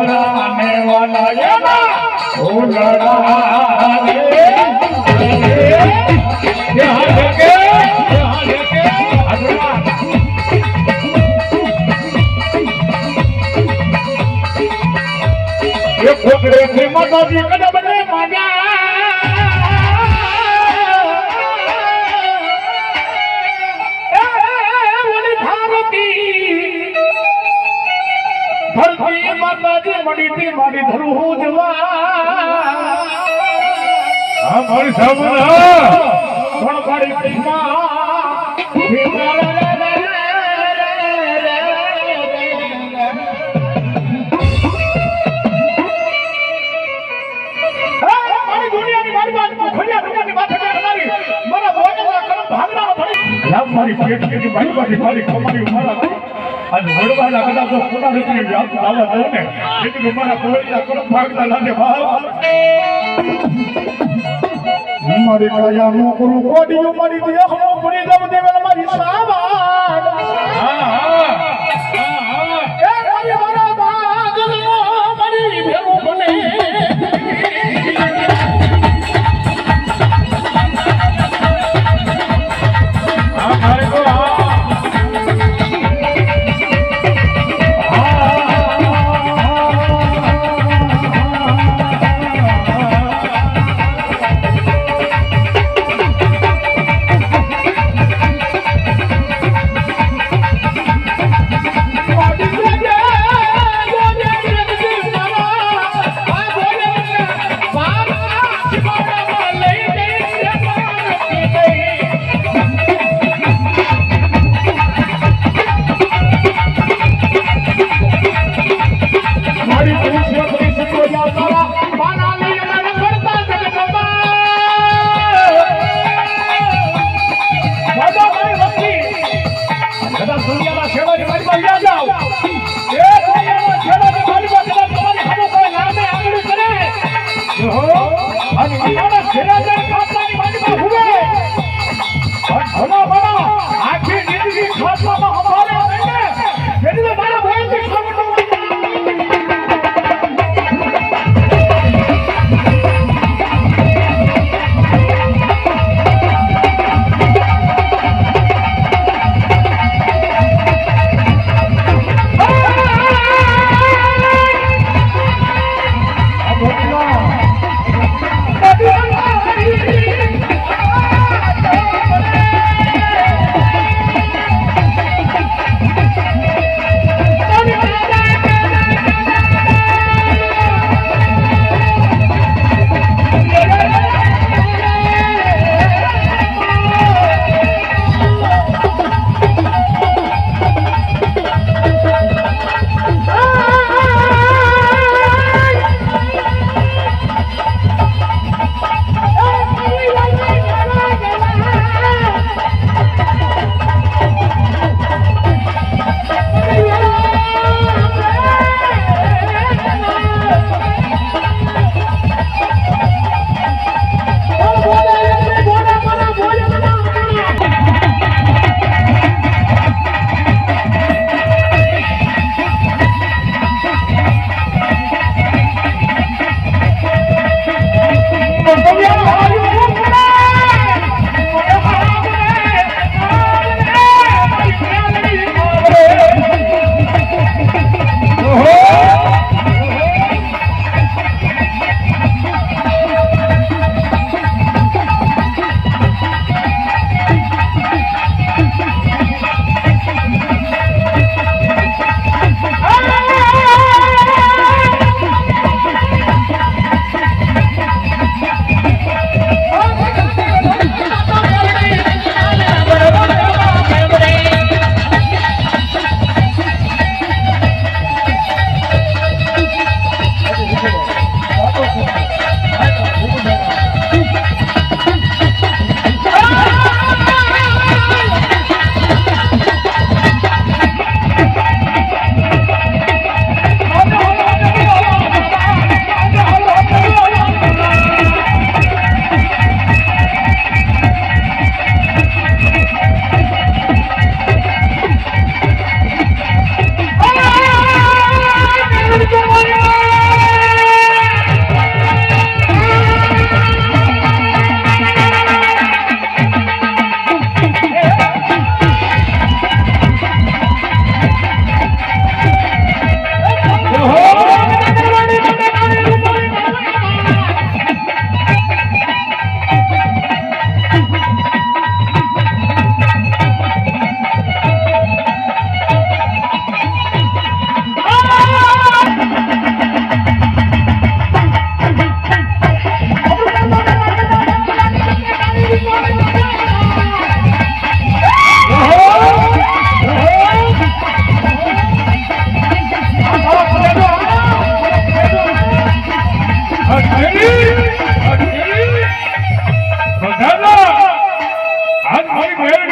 ઓલા ભમરા ને વાલા એના ખોકરે થી માતાજી ધરતી માતાજી મળી થી મારી ધરું જવા. હા મારી સામુના પણ મારી પીમાં મારી દુનિયાની મારી. મારા મારી પેટની મારી આજ વડવાના કદાચ જો કોના રીતની વ્યાપ લાવવા દઉં ને એટલે મારા ભોજનના કરમ ભાગના લાગે ભાવ મારી કાયા નો કરું મારી દેહ નો પડી દેવલ મારી સાવાડ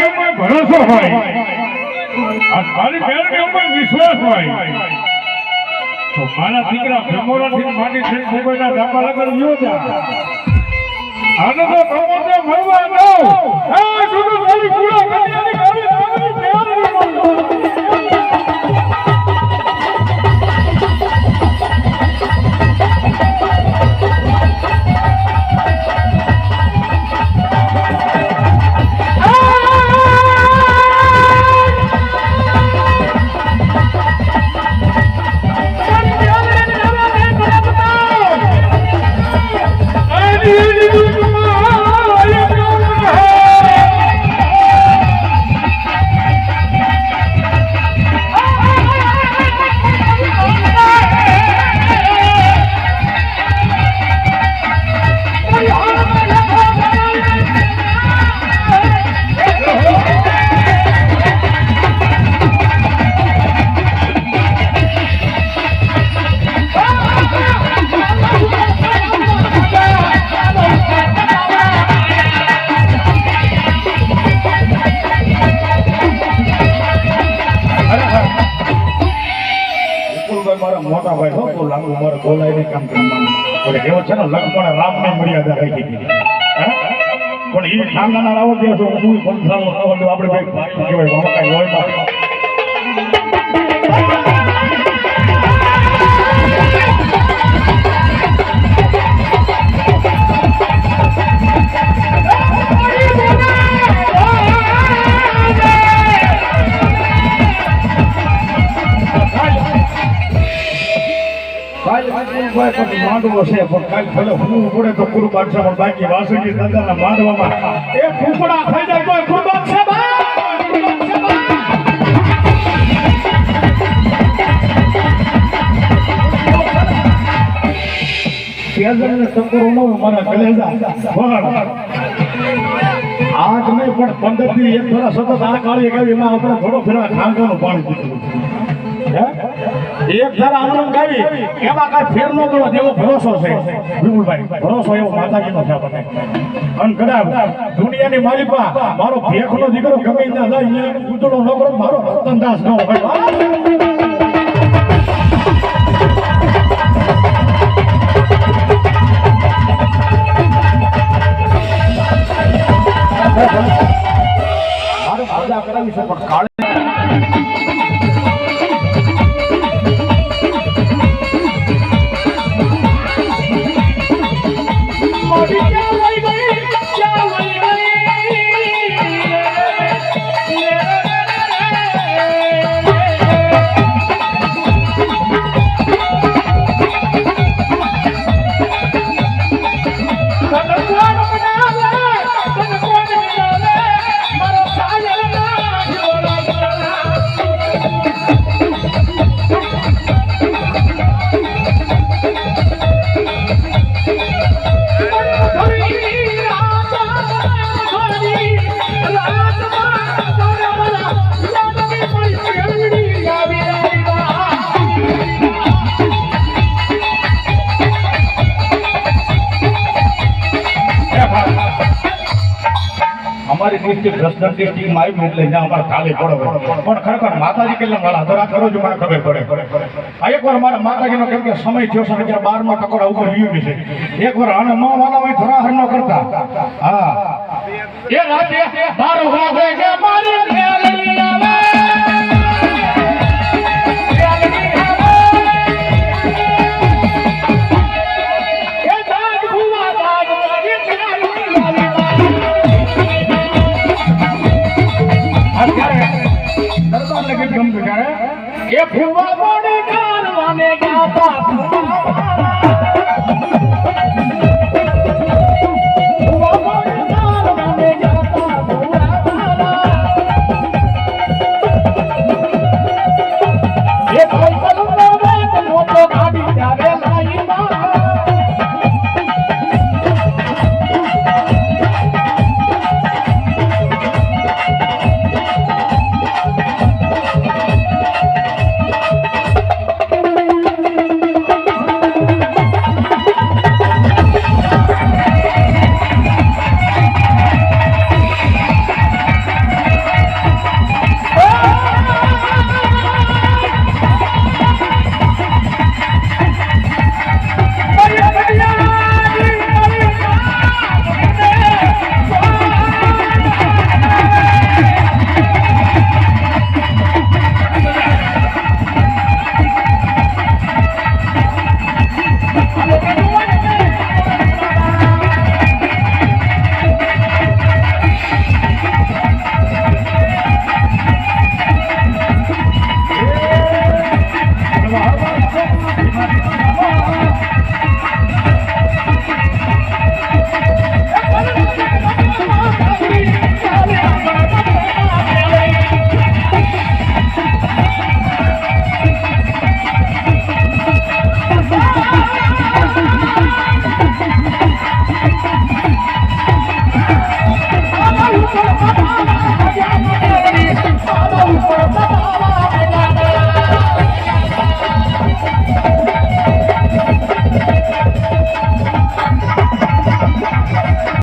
ઉપર ભરોસો હોય આ તારી બેન ઉપર વિશ્વાસ હોય તો મારા દીકરા ભેમોરાથી માંડી થઈ મુંબઈના ધાબા લગન ગયો કરી અને કરી છે ને રામને મર્યાદા રાખી દીધી? પણ એ નાના રાવણ જે છે, હું પંચાણું રાવણ કહેવાય મામા કાંઈ હોય પણ છે, પણ કાલ ભલે હું પડે તો કુરબાન છે બાકી વાસુજી દાદાના માંડવામાં એ ફૂફડા થઈ જાય તો કુરબાન છે આજ નહીં, પણ પંદરથી એક ફેરા સતત આ કાળી ગાવી એમાં આપણે થોડો ફેરા ખાંગાનું પાણી હે? એક ફેરા આમરણ ગાવી એમાં કાંઈ ફેર ન પડે એવો ભરોસો છે. વિપુલભાઈ ભરોસો એવો માતાજીનો છે આપણને. અને કદાચ દુનિયાની માલિકા, મારો ભેખનો દીકરો ગમે ત્યાં જાય, અહીંયા કૂતરો ન મારો રતનદાસ ન હોય. કરાવી છે, પણ કાળે અમારી ડિસ્ટ્રિક્ટ ટીમ આવી એટલે અહીંયા અમારે ખાલી પડે પણ ખરેખર માતાજી કેટલા વાળા ધરા કરો છો મને ખબર પડે. આ એકવાર મારા માતાજીનો કેમ કે સમય થયો છે ને બારમાં ટકોરા ઉપર યુવી છે. એકવાર આને ન વાલા હોય ધરાહર ન કરતા. હા. એ રાતે બાર વાગે કે, મારી ખેલ આવે ગીત ગમતું ત્યારે એ ફુવા મોડી કારવાને ગાતા ફુવા